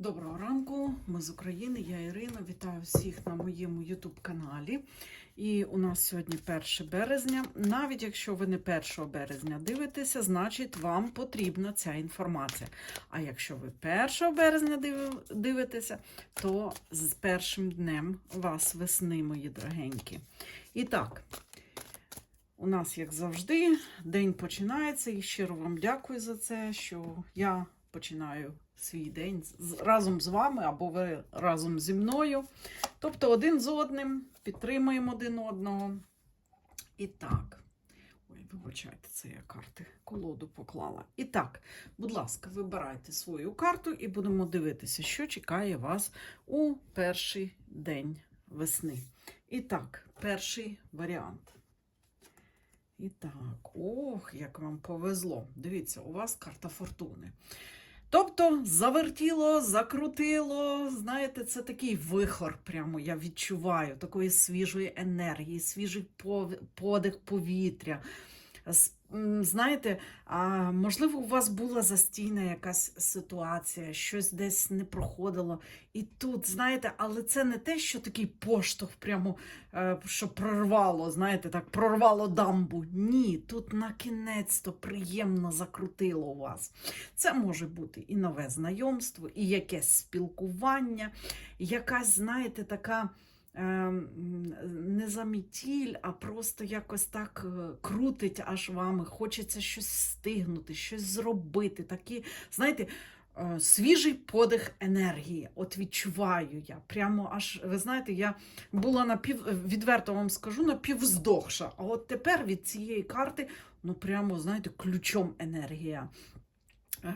Доброго ранку, ми з України, я Ірина. Вітаю всіх на моєму YouTube-каналі. І у нас сьогодні 1 березня. Навіть якщо ви не 1 березня дивитеся, значить вам потрібна ця інформація. А якщо ви 1 березня дивитеся, то з першим днем вас весни, мої дорогенькі. І так, у нас, як завжди, день починається. І щиро вам дякую за це, що я починаю свій день разом з вами або ви разом зі мною. Тобто один з одним підтримуємо один одного. І так. Ой, вибачайте, це я карти колоду поклала. І так, будь ласка, вибирайте свою карту і будемо дивитися, що чекає вас у перший день весни. І так, перший варіант. І так, ох, як вам повезло. Дивіться, у вас карта фортуни. Тобто завертіло, закрутило. Знаєте, це такий вихор, прямо я відчуваю, такої свіжої енергії, свіжий подих повітря. Знаєте, можливо, у вас була застійна якась ситуація, щось десь не проходило. І тут, знаєте, але це не те, що такий поштовх, прямо е, що прорвало, знаєте, так, прорвало дамбу. Ні, тут на кінець-то приємно закрутило у вас. Це може бути і нове знайомство, і якесь спілкування, якась, знаєте, така. Е, м, Не замітіль, а просто якось так е, крутить аж вами. Хочеться щось встигнути, щось зробити. Такі, знаєте, е, свіжий подих енергії. От відчуваю я. Прямо аж, ви знаєте, я була напів, відверто вам скажу, напівздохша. А от тепер від цієї карти, ну прямо, знаєте, ключом енергія. Е,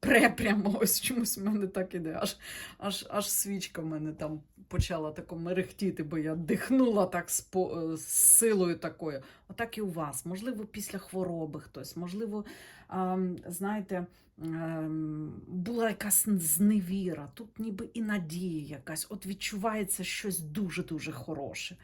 Пре прямо ось чомусь в мене так іде. Аж, аж, аж свічка в мене там почала тако мерехтіти, бо я дихнула так з, по, е, з силою такою. Отак і у вас. Можливо, після хвороби хтось, можливо, ем, знаєте, ем, була якась зневіра, тут ніби і надія якась. От відчувається щось дуже-дуже хороше.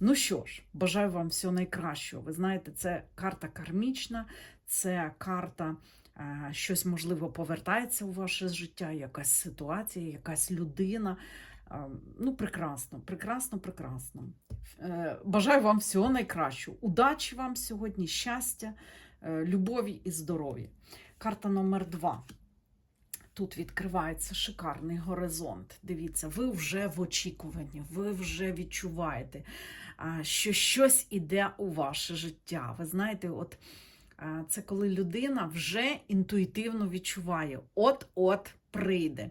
Ну що ж, бажаю вам всього найкращого. Ви знаєте, це карта кармічна, це карта. е, Щось можливо повертається у ваше життя, якась ситуація, якась людина. Е, Ну, прекрасно, прекрасно, прекрасно. Е, Бажаю вам всього найкращого. Удачі вам сьогодні, щастя, любові і здоров'я. Карта номер два. Тут відкривається шикарний горизонт. Дивіться, ви вже в очікуванні, ви вже відчуваєте, що щось іде у ваше життя. Ви знаєте, от це коли людина вже інтуїтивно відчуває, от-от прийде.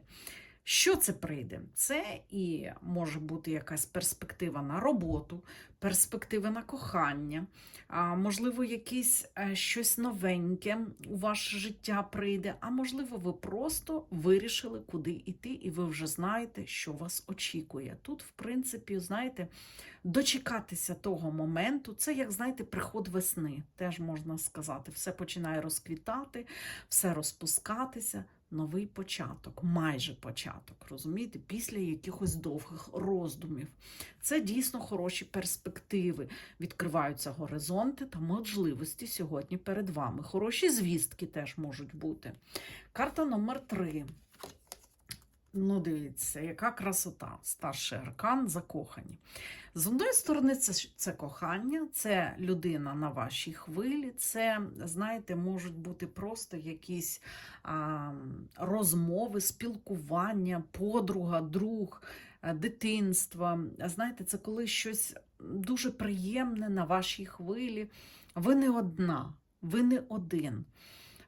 Що це прийде? Це і може бути якась перспектива на роботу, перспектива на кохання, а, можливо, якесь е, щось новеньке у ваше життя прийде, а можливо, ви просто вирішили, куди йти, і ви вже знаєте, що вас очікує. Тут, в принципі, знаєте, дочекатися того моменту, це, як знаєте, приход весни, теж можна сказати. Все починає розквітати, все розпускатися. Новий початок, майже початок, розумієте, після якихось довгих роздумів. Це дійсно хороші перспективи. Відкриваються горизонти та можливості сьогодні перед вами. Хороші звістки теж можуть бути. Карта номер три. Ну, дивіться, яка красота. Старший аркан закохані. З одної сторони, це, це кохання, це людина на вашій хвилі, це, знаєте, можуть бути просто якісь а, розмови, спілкування, подруга, друг, е, дитинство. Знаєте, це коли щось дуже приємне на вашій хвилі. Ви не одна, ви не один.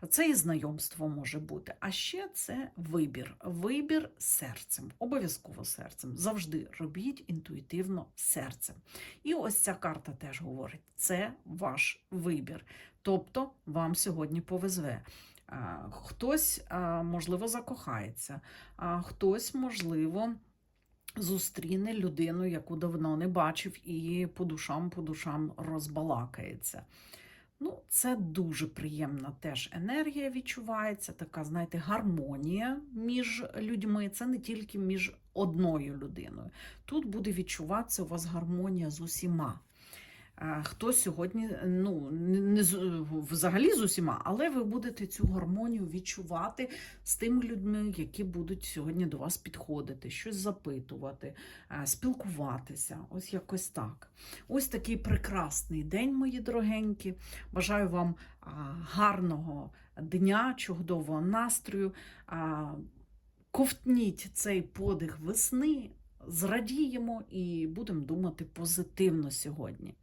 Це і знайомство може бути. А ще це вибір. Вибір серцем, обов'язково серцем. Завжди робіть інтуїтивно серцем. І ось ця карта теж говорить: це ваш вибір. Тобто вам сьогодні повезе. Хтось, можливо, закохається, а хтось, можливо, зустріне людину, яку давно не бачив, і по душам, по душам розбалакається. Ну, це дуже приємна теж енергія відчувається, така, знаєте, гармонія між людьми. Це не тільки між одною людиною. Тут буде відчуватися у вас гармонія з усіма. Хто сьогодні, ну, не, з- взагалі з усіма, але ви будете цю гармонію відчувати з тими людьми, які будуть сьогодні до вас підходити, щось запитувати, спілкуватися. Ось якось так. Ось такий прекрасний день, мої дорогенькі. Бажаю вам гарного дня, чудового настрою. Ковтніть цей подих весни, зрадіємо і будемо думати позитивно сьогодні.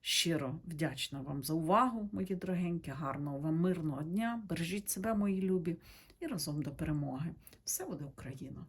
Щиро вдячна вам за увагу, мої дорогенькі. Гарного вам мирного дня. Бережіть себе, мої любі, і разом до перемоги. Все буде Україна!